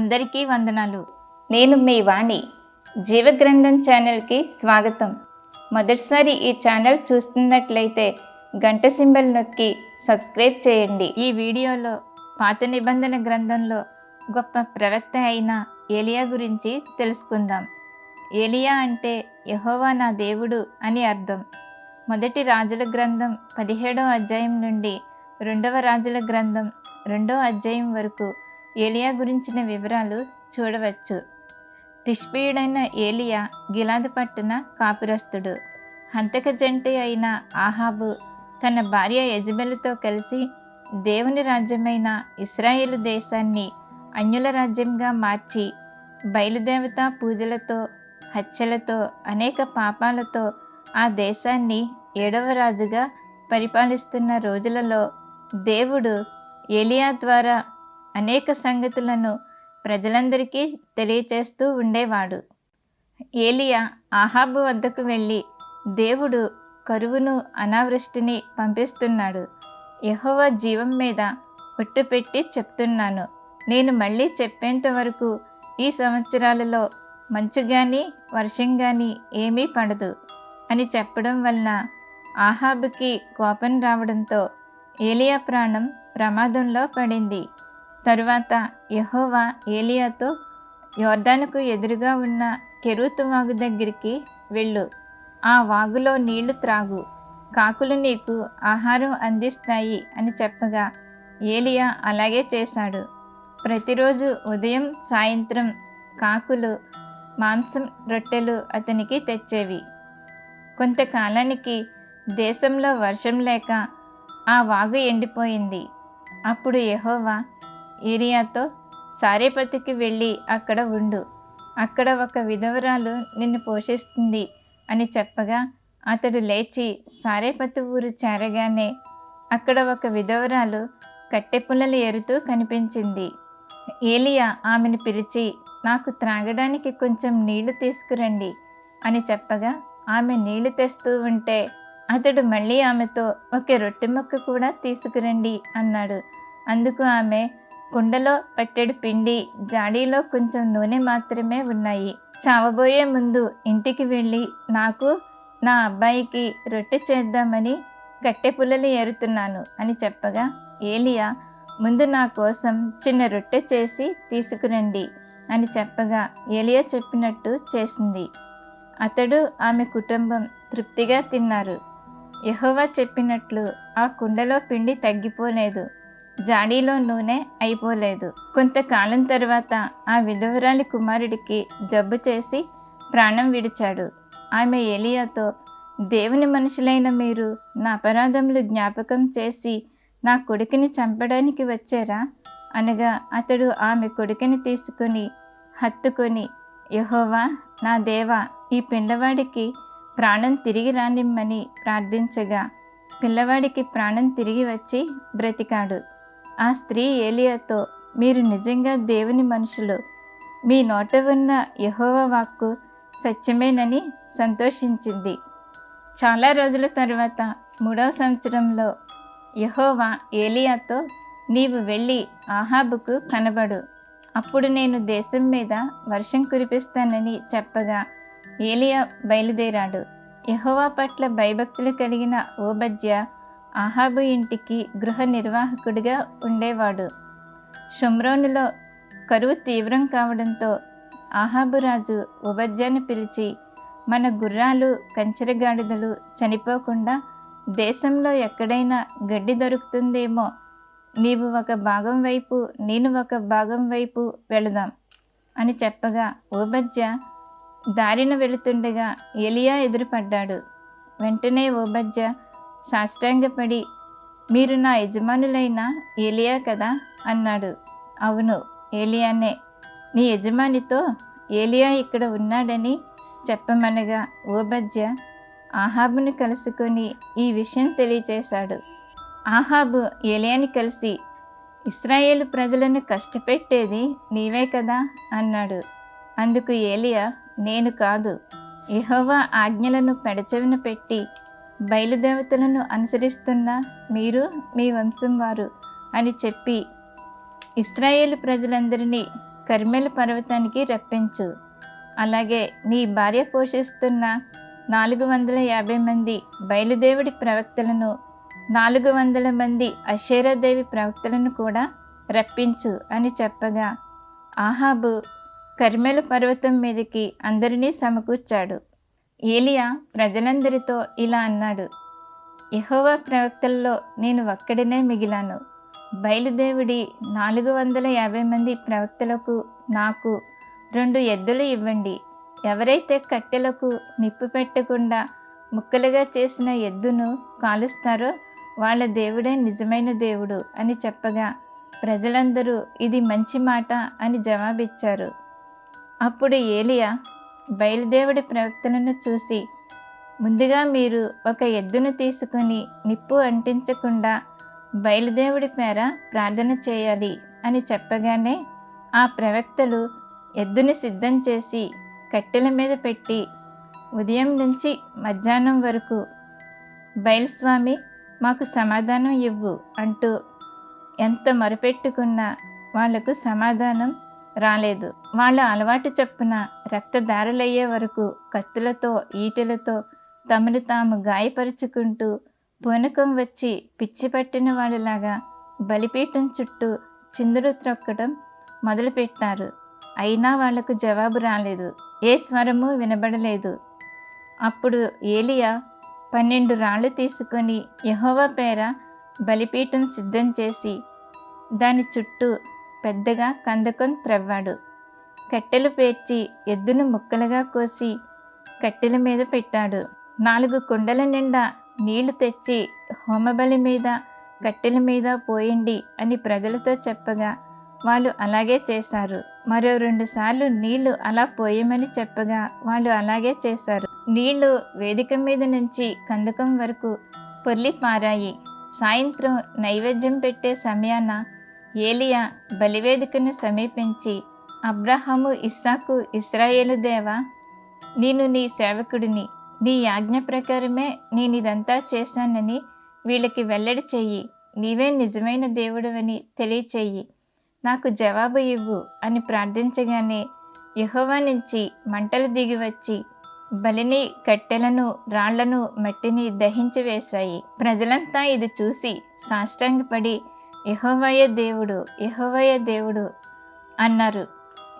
అందరికీ వందనాలు. నేను మీ వాణి. జీవగ్రంథం ఛానల్కి స్వాగతం. మొదటిసారి ఈ ఛానల్ చూస్తున్నట్లయితే గంట సింబల్ నొక్కి సబ్స్క్రైబ్ చేయండి. ఈ వీడియోలో పాత నిబంధన గ్రంథంలో గొప్ప ప్రవక్త అయిన ఏలియా గురించి తెలుసుకుందాం. ఏలియా అంటే యహోవా నా దేవుడు అని అర్థం. మొదటి రాజుల గ్రంథం పదిహేడవ అధ్యాయం నుండి రెండవ రాజుల గ్రంథం రెండో అధ్యాయం వరకు ఏలియా గురించిన వివరాలు చూడవచ్చు. తిష్పీయుడైన ఏలియా గిలాదు పట్టిన కాపురస్తుడు. హంతక జంటి అయిన ఆహాబు తన భార్య యజబెలుతో కలిసి దేవుని రాజ్యమైన ఇస్రాయేల్ దేశాన్ని అన్యుల రాజ్యంగా మార్చి బయలుదేవత పూజలతో హత్యలతో అనేక పాపాలతో ఆ దేశాన్ని ఏడవ రాజుగా పరిపాలిస్తున్న రోజులలో దేవుడు ఏలియా ద్వారా అనేక సంగతులను ప్రజలందరికీ తెలియచేస్తూ ఉండేవాడు. ఏలియా ఆహాబు వద్దకు వెళ్ళి దేవుడు కరువును అనావృష్టిని పంపిస్తున్నాడు. యెహోవా జీవం మీద ఒట్టు పెట్టి చెప్తున్నాను. నేను మళ్ళీ చెప్పేంత వరకు ఈ సంవత్సరాలలో మంచు కానీ వర్షం కానీ ఏమీ పడదు అని చెప్పడం వలన ఆహాబుకి కోపం రావడంతో ఏలియా ప్రాణం ప్రమాదంలో పడింది. తరువాత యహోవా ఏలియాతో యోర్దానుకు ఎదురుగా ఉన్న కెరూతు వాగు దగ్గరికి వెళ్ళు. ఆ వాగులో నీళ్ళు త్రాగు. కాకులు నీకు ఆహారం అందిస్తాయి అని చెప్పగా ఏలియా అలాగే చేశాడు. ప్రతిరోజు ఉదయం సాయంత్రం కాకులు మాంసం రొట్టెలు అతనికి తెచ్చేవి. కొంతకాలానికి దేశంలో వర్షం లేక ఆ వాగు ఎండిపోయింది. అప్పుడు యహోవా ఏరియాతో సారేపతికి వెళ్ళి అక్కడ ఉండు. అక్కడ ఒక విధవరాలు నిన్ను పోషిస్తుంది అని చెప్పగా అతడు లేచి సారేపతి ఊరు చేరగానే అక్కడ ఒక విధవరాలు కట్టెపుల్లలు ఎరుతూ కనిపించింది. ఏలియా ఆమెను పిలిచి నాకు త్రాగడానికి కొంచెం నీళ్ళు తీసుకురండి అని చెప్పగా ఆమె నీళ్ళు తెస్తూ ఉంటే అతడు మళ్ళీ ఆమెతో ఒక రొట్టె ముక్క కూడా తీసుకురండి అన్నాడు. అందుకు ఆమె కుండలో పట్టెడు పిండి జాడీలో కొంచెం నూనె మాత్రమే ఉన్నాయి. చావబోయే ముందు ఇంటికి వెళ్ళి నాకు నా అబ్బాయికి రొట్టె చేద్దామని కట్టె పుల్లలు ఏరుతున్నాను అని చెప్పగా ఏలియా ముందు నా కోసం చిన్న రొట్టె చేసి తీసుకురండి అని చెప్పగా ఏలియా చెప్పినట్టు చేసింది. అతడు ఆమె కుటుంబం తృప్తిగా తిన్నారు. యహోవా చెప్పినట్లు ఆ కుండలో పిండి తగ్గిపోలేదు. జాడీలో నూనె అయిపోలేదు. కొంతకాలం తర్వాత ఆ విధవరాలి కుమారుడికి జబ్బు చేసి ప్రాణం విడిచాడు. ఆమె ఏలియాతో దేవుని మనుషులైన మీరు నా అపరాధములు జ్ఞాపకం చేసి నా కొడుకుని చంపడానికి వచ్చారా? అనగా అతడు ఆమె కొడుకుని తీసుకొని హత్తుకొని యహోవా నా దేవా ఈ పిండవాడికి ప్రాణం తిరిగి రానిమ్మని ప్రార్థించగా పిల్లవాడికి ప్రాణం తిరిగి వచ్చి బ్రతికాడు. ఆ స్త్రీ ఏలియాతో మీరు నిజంగా దేవుని మనుషులు. మీ నోట ఉన్న యహోవ వాక్కు సత్యమేనని సంతోషించింది. చాలా రోజుల తర్వాత మూడవ సంవత్సరంలో యహోవా ఏలియాతో నీవు వెళ్ళి ఆహాబుకు కనబడు. అప్పుడు నేను దేశం మీద వర్షం కురిపిస్తానని చెప్పగా ఏలియా బయలుదేరాడు. యహోవా పట్ల భయభక్తులు కలిగిన ఓబజ్య ఆహాబు ఇంటికి గృహ నిర్వాహకుడిగా ఉండేవాడు. షుమ్రోనులో కరువు తీవ్రం కావడంతో ఆహాబు రాజు ఉబజ్యాను పిలిచి మన గుర్రాలు కంచెరగాడిదలు చనిపోకుండా దేశంలో ఎక్కడైనా గడ్డి దొరుకుతుందేమో. నీవు ఒక భాగం వైపు నేను ఒక భాగం వైపు వెళదాం అని చెప్పగా ఓబజ్జ దారిన వెళుతుండగా ఎలియా ఎదురుపడ్డాడు. వెంటనే ఓబజ్జ సాష్టాంగపడి మీరు నా యజమానులైన ఏలియా కదా? అన్నాడు. అవును ఏలియానే. నీ యజమానితో ఏలియా ఇక్కడ ఉన్నాడని చెప్పమనగా ఓబజ్య ఆహాబును కలుసుకొని ఈ విషయం తెలియచేశాడు. ఆహాబు ఏలియాని కలిసి ఇస్రాయేలు ప్రజలను కష్టపెట్టేది నీవే కదా? అన్నాడు. అందుకు ఏలియా నేను కాదు. ఎహోవా ఆజ్ఞలను పెడచెవిన పెట్టి బయలుదేవతలను అనుసరిస్తున్న మీరు మీ వంశం వారు అని చెప్పి ఇస్రాయేల్ ప్రజలందరినీ కర్మెల పర్వతానికి రప్పించు. అలాగే నీ భార్య పోషిస్తున్న నాలుగు వందల యాభై మంది బయలుదేవుడి ప్రవక్తలను నాలుగు వందల మంది అషేరాదేవి ప్రవక్తలను కూడా రప్పించు అని చెప్పగా ఆహాబు కర్మెల పర్వతం మీదకి అందరినీ సమకూర్చాడు. ఏలియా ప్రజలందరితో ఇలా అన్నాడు యహోవా ప్రవక్తల్లో నేను ఒక్కడినే మిగిలాను. బయలుదేవుడి నాలుగు వందల యాభై మంది ప్రవక్తలకు నాకు రెండు ఎద్దులు ఇవ్వండి. ఎవరైతే కట్టెలకు నిప్పు పెట్టకుండా ముక్కలుగా చేసిన ఎద్దును కాలుస్తారో వాళ్ళ దేవుడే నిజమైన దేవుడు అని చెప్పగా ప్రజలందరూ ఇది మంచి మాట అని జవాబిచ్చారు. అప్పుడు ఏలియా బయలుదేవుడి ప్రవక్తలను చూసి ముందుగా మీరు ఒక ఎద్దును తీసుకొని నిప్పు అంటించకుండా బయలుదేవుడి పేర ప్రార్థన చేయాలి అని చెప్పగానే ఆ ప్రవక్తలు ఎద్దుని సిద్ధం చేసి కట్టెల మీద పెట్టి ఉదయం నుంచి మధ్యాహ్నం వరకు బయలుస్వామి మాకు సమాధానం ఇవ్వు అంటూ ఎంత మొరపెట్టుకున్నా వాళ్ళకు సమాధానం రాలేదు. వాళ్ళ అలవాటు చెప్పిన రక్తదారులయ్యే వరకు కత్తులతో ఈటెలతో తమను తాము గాయపరుచుకుంటూ పూనకం వచ్చి పిచ్చి పట్టిన వాళ్ళలాగా బలిపీఠం చుట్టూ చిందులు త్రొక్కడం మొదలుపెట్టారు. అయినా వాళ్ళకు జవాబు రాలేదు. ఏ స్వరము వినబడలేదు. అప్పుడు ఏలియా పన్నెండు రాళ్ళు తీసుకొని యహోవ పేర బలిపీఠం సిద్ధం చేసి దాని చుట్టూ పెద్దగా కందకం త్రవ్వాడు. కట్టెలు పేర్చి ఎద్దును ముక్కలుగా కోసి కట్టెల మీద పెట్టాడు. నాలుగు కుండల నిండా నీళ్ళు తెచ్చి హోమబలి మీద కట్టెల మీద పోయండి అని ప్రజలతో చెప్పగా వాళ్ళు అలాగే చేశారు. మరో రెండు సార్లు నీళ్ళు అలా పోయమని చెప్పగా వాళ్ళు అలాగే చేశారు. నీళ్ళు వేదిక మీద నుంచి కందకం వరకు పొర్లి పారాయి. సాయంత్రం నైవేద్యం పెట్టే సమయాన ఏలియా బలివేదికను సమీపించి అబ్రహాము ఇస్సాకు ఇస్రాయేలు దేవా నేను నీ సేవకుడిని. నీ ఆజ్ఞ ప్రకారమే నేను ఇదంతా చేశానని వీళ్ళకి వెల్లడి చెయ్యి. నీవే నిజమైన దేవుడవని తెలియచేయి నాకు జవాబు ఇవ్వు అని ప్రార్థించగానే యహోవా నుంచి మంటలు దిగి వచ్చి బలిని కట్టెలను రాళ్ళను మట్టిని దహించి వేశాయి. ప్రజలంతా ఇది చూసి సాష్టాంగపడి యహోవయ దేవుడు యహోవయ దేవుడు అన్నారు.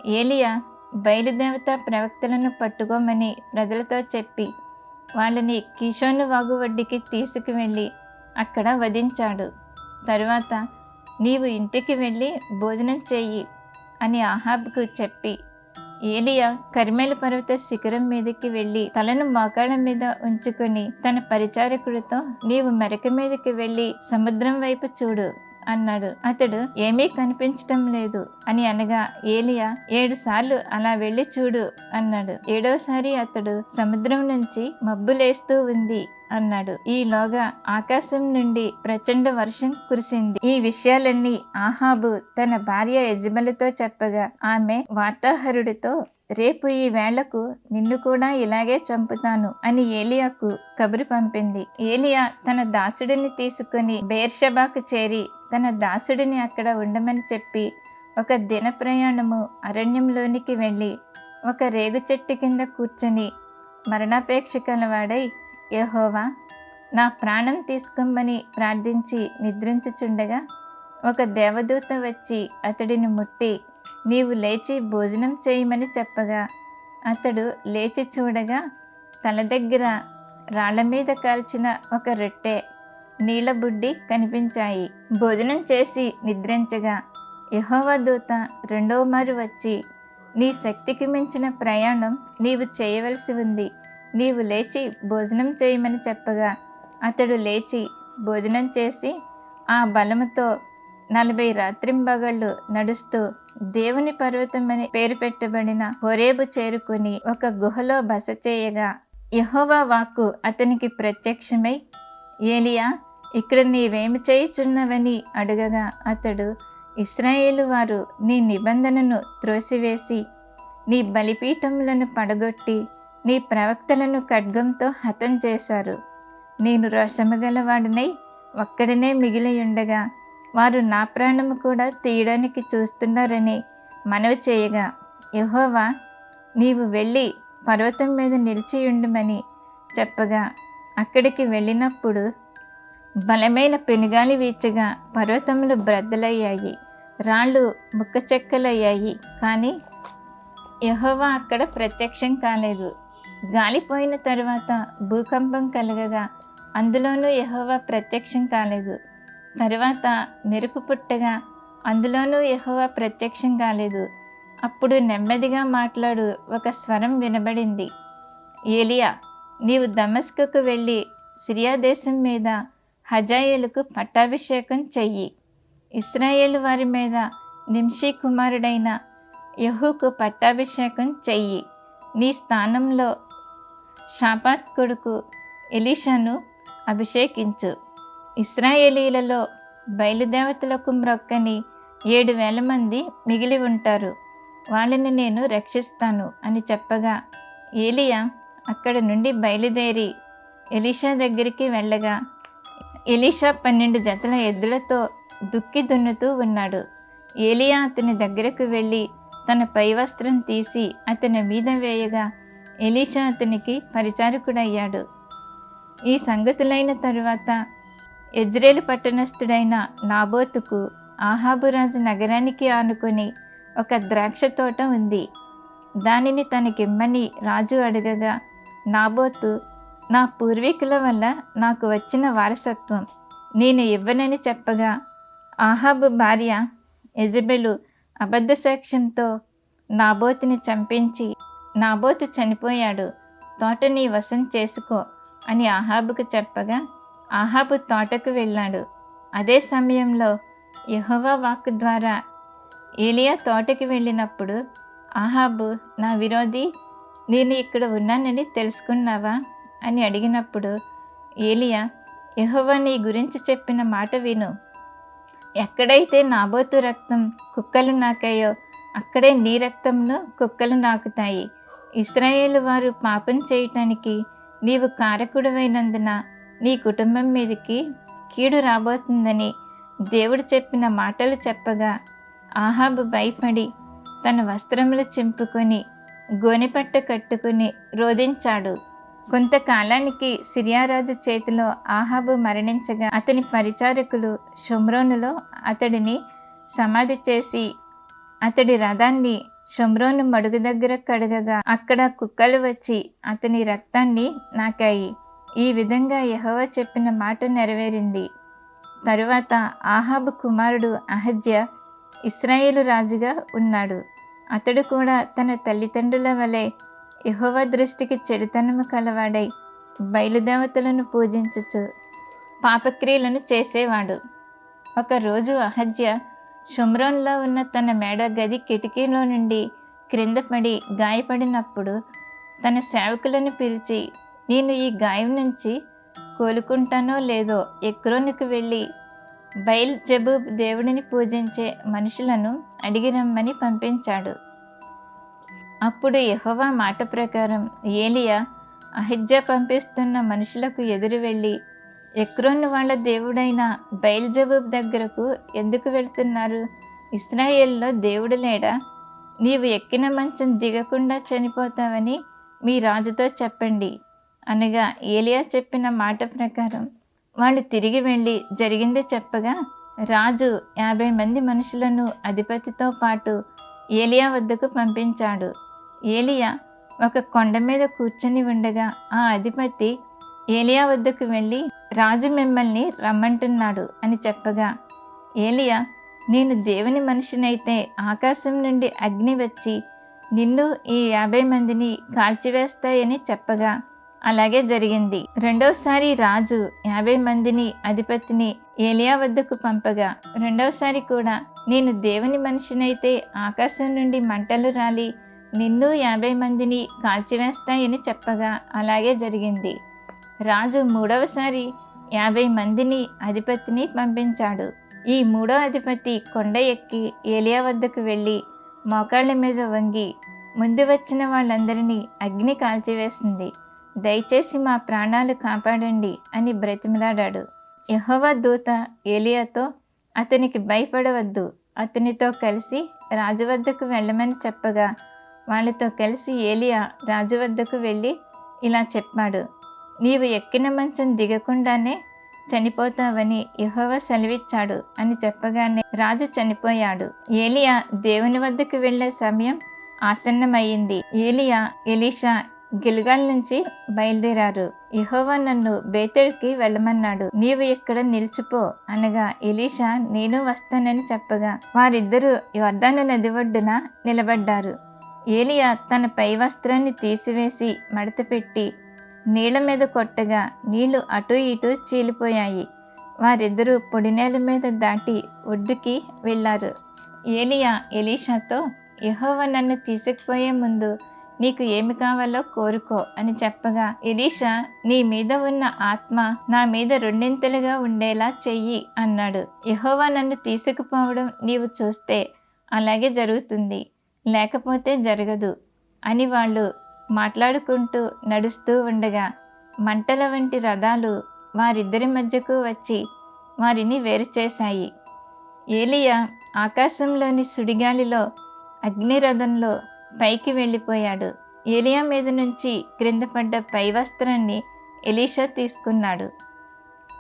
ఏలియా బయలుదేవత ప్రవక్తలను పట్టుకోమని ప్రజలతో చెప్పి వాళ్ళని కిషోను వాగు వడ్డీకి తీసుకువెళ్ళి అక్కడ వధించాడు. తరువాత నీవు ఇంటికి వెళ్ళి భోజనం చెయ్యి అని ఆహాబ్కు చెప్పి ఏలియా కరిమేల పర్వత శిఖరం మీదకి వెళ్ళి తలను మోకాళ్ళ మీద ఉంచుకొని తన పరిచారకుడితో నీవు మెరక మీదకి వెళ్ళి సముద్రం వైపు చూడు. అన్నాడు. అతడు ఏమీ కనిపించటం లేదు అని అనగా ఏలియా ఏడు సార్లు అలా వెళ్ళి చూడు అన్నాడు. ఏడోసారి అతడు సముద్రం నుంచి మబ్బులేస్తూ ఉంది అన్నాడు. ఈలోగా ఆకాశం నుండి ప్రచండ వర్షం కురిసింది. ఈ విషయాలన్నీ ఆహాబు తన భార్య యజమలతో చెప్పగా ఆమె వార్తాహరుడితో రేపు ఈ వేళకు నిన్ను కూడా ఇలాగే చంపుతాను అని ఏలియాకు కబురు పంపింది. ఏలియా తన దాసుడిని తీసుకుని బేర్షబాకు చేరి తన దాసుడిని అక్కడ ఉండమని చెప్పి ఒక దిన ప్రయాణము అరణ్యంలోనికి వెళ్ళి ఒక రేగు చెట్టు కింద కూర్చొని మరణాపేక్ష కలవాడై యహోవా నా ప్రాణం తీసుకోమని ప్రార్థించి నిద్రించుచుండగా ఒక దేవదూత వచ్చి అతడిని ముట్టి నీవు లేచి భోజనం చేయమని చెప్పగా. అతడు లేచి చూడగా తల దగ్గర రాళ్ళ మీద కాల్చిన ఒక రొట్టె నీళ్ళ బుడ్డి కనిపించాయి. భోజనం చేసి నిద్రించగా యహోవదూత రెండవ మారు వచ్చి నీ శక్తికి మించిన ప్రయాణం నీవు చేయవలసి ఉంది. నీవు లేచి భోజనం చేయమని చెప్పగా అతడు లేచి భోజనం చేసి ఆ బలముతో నలభై రాత్రింబగళ్ళు నడుస్తూ దేవుని పర్వతం అని పేరు పెట్టబడిన హొరేబు చేరుకుని ఒక గుహలో బస చేయగా యహోవా వాక్కు అతనికి ప్రత్యక్షమై ఏలియా ఇక్కడ నీవేమి చేయుచున్నవని అడగగా అతడు ఇస్రాయేలు వారు నీ నిబంధనను త్రోసివేసి నీ బలిపీఠములను పడగొట్టి నీ ప్రవక్తలను ఖడ్గంతో హతం చేశారు. నేను రోషముగలవాడినై ఒక్కడనే మిగిలి ఉండగా వారు నా ప్రాణము కూడా తీయడానికి చూస్తున్నారని మనవి చేయగా యహోవా నీవు వెళ్ళి పర్వతం మీద నిలిచియుండుమని చెప్పగా అక్కడికి వెళ్ళినప్పుడు బలమైన పెనుగాలి వీచగా పర్వతములు బ్రద్దలయ్యాయి. రాళ్ళు ముక్క చెక్కలయ్యాయి కానీ యహోవా అక్కడ ప్రత్యక్షం కాలేదు. గాలిపోయిన తర్వాత భూకంపం కలగగా అందులోనూ యహోవా ప్రత్యక్షం కాలేదు. తర్వాత మెరుపు పుట్టగా అందులోనూ యహోవా ప్రత్యక్షం కాలేదు. అప్పుడు నెమ్మదిగా మాట్లాడు ఒక స్వరం వినబడింది. ఏలియా నీవు దమస్కుకు వెళ్ళి సిరియా దేశం మీద హజాయేలుకు పట్టాభిషేకం చెయ్యి. ఇస్రాయేలు వారి మీద నింషీ కుమారుడైన యహూకు పట్టాభిషేకం చెయ్యి. నీ స్థానంలో షాపాత్ కొడుకు ఎలీషాను అభిషేకించు. ఇస్రాయేలీలలో బయలుదేవతలకు మ్రొక్కని ఏడు వేల మంది మిగిలి ఉంటారు. వాళ్ళని నేను రక్షిస్తాను అని చెప్పగా ఏలియా అక్కడ నుండి బయలుదేరి ఎలీషా దగ్గరికి వెళ్ళగా ఎలీషా పన్నెండు జతల ఎద్దులతో దుక్కి దున్నుతూ ఉన్నాడు. ఏలియా అతని దగ్గరకు వెళ్ళి తన పై వస్త్రం తీసి అతని మీద వేయగా ఎలీషా అతనికి పరిచారకుడయ్యాడు. ఈ సంగతులైన తరువాత ఎజ్రేలు పట్టణస్థుడైన నాబోతుకు ఆహాబురాజు నగరానికి ఆనుకొని ఒక ద్రాక్ష తోట ఉంది. దానిని తనకిమ్మని రాజు అడగగా నాబోతు నా పూర్వీకుల వల్ల నాకు వచ్చిన వారసత్వం. నేను ఇవ్వనని చెప్పగా ఆహాబు భార్య ఎజబెలు అబద్ధ సాక్ష్యంతో నాబోతిని చంపించి నాబోతు చనిపోయాడు తోట నీ వశం చేసుకో అని ఆహాబుకు చెప్పగా ఆహాబు తోటకు వెళ్ళాడు. అదే సమయంలో యహోవా వాక్ ద్వారా ఏలియా తోటకి వెళ్ళినప్పుడు ఆహాబు నా విరోధి నేను ఇక్కడ ఉన్నానని తెలుసుకున్నావా? అని అడిగినప్పుడు ఏలియా యెహోవా నీ గురించి చెప్పిన మాట విను. ఎక్కడైతే నాబోతు రక్తం కుక్కలు నాకాయో అక్కడే నీ రక్తంను కుక్కలు నాకుతాయి. ఇస్రాయేలు వారు పాపం చేయటానికి నీవు కారకుడవైనందున నీ కుటుంబం మీదకి కీడు రాబోతుందని దేవుడు చెప్పిన మాటలు చెప్పగా ఆహాబు భయపడి తన వస్త్రములు చింపుకొని గోనెపట్ట కట్టుకుని రోధించాడు. కొంతకాలానికి సిరియారాజు చేతిలో ఆహాబు మరణించగా అతని పరిచారకులు షుమ్రోనులో అతడిని సమాధి చేసి అతడి రథాన్ని షుమ్రోను మడుగు దగ్గర కడగగా అక్కడ కుక్కలు వచ్చి అతని రక్తాన్ని నాకాయి. ఈ విధంగా యెహోవా చెప్పిన మాట నెరవేరింది. తరువాత ఆహాబు కుమారుడు అహజ్య ఇస్రాయేలు రాజుగా ఉన్నాడు. అతడు కూడా తన తల్లిదండ్రుల వలె యహోవ దృష్టికి చెడుతనము కలవాడై బయలుదేవతలను పూజించుచు పాపక్రియలను చేసేవాడు. ఒకరోజు అహజ్య షుమ్రోన్లో ఉన్న తన మేడ గది కిటికీలో నుండి క్రింద పడి గాయపడినప్పుడు తన సేవకులను పిలిచి నేను ఈ గాయం నుంచి కోలుకుంటానో లేదో ఎక్రోనికి వెళ్ళి బయల్ జబూబ్ దేవుడిని పూజించే మనుషులను అడిగి రమ్మని పంపించాడు. అప్పుడు యహోవా మాట ప్రకారం ఏలియా అహిజ్జా పంపిస్తున్న మనుషులకు ఎదురు వెళ్ళి ఎక్రోన్ వాళ్ళ దేవుడైన బయల్జబూబ్ దగ్గరకు ఎందుకు వెళ్తున్నారు? ఇస్రాయేల్లో దేవుడు లేడా? నీవు ఎక్కిన మంచం దిగకుండా చనిపోతావని మీ రాజుతో చెప్పండి. అనగా ఏలియా చెప్పిన మాట ప్రకారం వాళ్ళు తిరిగి వెళ్ళి జరిగింది చెప్పగా రాజు యాభై మంది మనుషులను అధిపతితో పాటు ఏలియా వద్దకు పంపించాడు. ఏలియా ఒక కొండ మీద కూర్చొని ఉండగా ఆ అధిపతి ఏలియా వద్దకు వెళ్ళి రాజు మిమ్మల్ని రమ్మంటున్నాడు అని చెప్పగా ఏలియా నేను దేవుని మనిషినైతే ఆకాశం నుండి అగ్ని వచ్చి నిన్ను ఈ యాభై మందిని కాల్చివేస్తాయని చెప్పగా అలాగే జరిగింది. రెండవసారి రాజు యాభై మందిని అధిపతిని ఏలియా వద్దకు పంపగా రెండవసారి కూడా నేను దేవుని మనిషినైతే ఆకాశం నుండి మంటలు రాలి నిన్ను యాభై మందిని కాల్చివేస్తాయని చెప్పగా అలాగే జరిగింది. రాజు మూడవసారి యాభై మందిని అధిపతిని పంపించాడు. ఈ మూడో అధిపతి కొండ ఎక్కి ఏలియా వద్దకు వెళ్ళి మోకాళ్ళ మీద వంగి ముందు వచ్చిన వాళ్ళందరినీ అగ్ని కాల్చివేసింది. దయచేసి మా ప్రాణాలు కాపాడండి అని బ్రతిమలాడాడు. యహోవా దూత ఏలియాతో అతనికి భయపడవద్దు అతనితో కలిసి రాజు వద్దకు వెళ్ళమని చెప్పగా వాళ్ళతో కలిసి ఏలియా రాజు వద్దకు వెళ్ళి ఇలా చెప్పాడు నీవు ఎక్కిన మంచం దిగకుండానే చనిపోతావని యహోవ సెలవిచ్చాడు అని చెప్పగానే రాజు చనిపోయాడు. ఏలియా దేవుని వద్దకు వెళ్ళే సమయం ఆసన్నమయ్యింది ఏలియా ఎలీషా గిల్గాల్ నుంచి బయలుదేరారు. యహోవా నన్ను బేతెడ్కి వెళ్ళమన్నాడు. నీవు ఇక్కడ నిలిచిపో అనగా ఎలీషా నేను వస్తానని చెప్పగా. వారిద్దరూ యోర్దాను నది ఒడ్డున నిలబడ్డారు. ఏలియా తన పై వస్త్రాన్ని తీసివేసి మడతపెట్టి నీళ్ళ మీద కొట్టగా నీళ్ళు అటు ఇటు చీలిపోయాయి. వారిద్దరూ పొడినేల మీద దాటి ఒడ్డుకి వెళ్ళారు. ఏలియా ఎలీషాతో యహోవ నన్ను తీసుకుపోయే ముందు నీకు ఏమి కావాలో కోరుకో అని చెప్పగా ఎలీషా నీ మీద ఉన్న ఆత్మ నా మీద రెండింతలుగా ఉండేలా చెయ్యి అన్నాడు. యహోవా నన్ను తీసుకుపోవడం నీవు చూస్తే అలాగే జరుగుతుంది. లేకపోతే జరగదు అని వాళ్ళు మాట్లాడుకుంటూ నడుస్తూ ఉండగా మంటల వంటి రథాలు వారిద్దరి మధ్యకు వచ్చి వారిని వేరు చేశాయి. ఏలియా ఆకాశంలోని సుడిగాలిలో అగ్నిరథంలో పైకి వెళ్ళిపోయాడు. ఏలియా మీద నుంచి క్రింద పడ్డ పై వస్త్రాన్ని ఎలీషా తీసుకున్నాడు.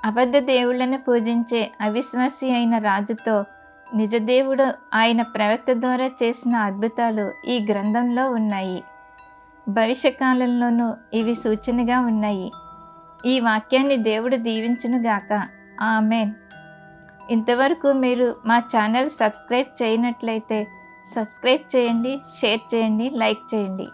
అబద్ధ దేవుళ్ళను పూజించే అవిశ్వాసి అయిన రాజుతో నిజదేవుడు ఆయన ప్రవక్త ద్వారా చేసిన అద్భుతాలు ఈ గ్రంథంలో ఉన్నాయి. భవిష్యకాలంలోనూ ఇవి సూచనగా ఉన్నాయి. ఈ వాక్యాన్ని దేవుడు దీవించునుగాక ఆమెన్. ఇంతవరకు మీరు మా ఛానల్ సబ్స్క్రైబ్ చేయనట్లయితే సబ్స్క్రైబ్ చేయండి షేర్ చేయండి లైక్ చేయండి.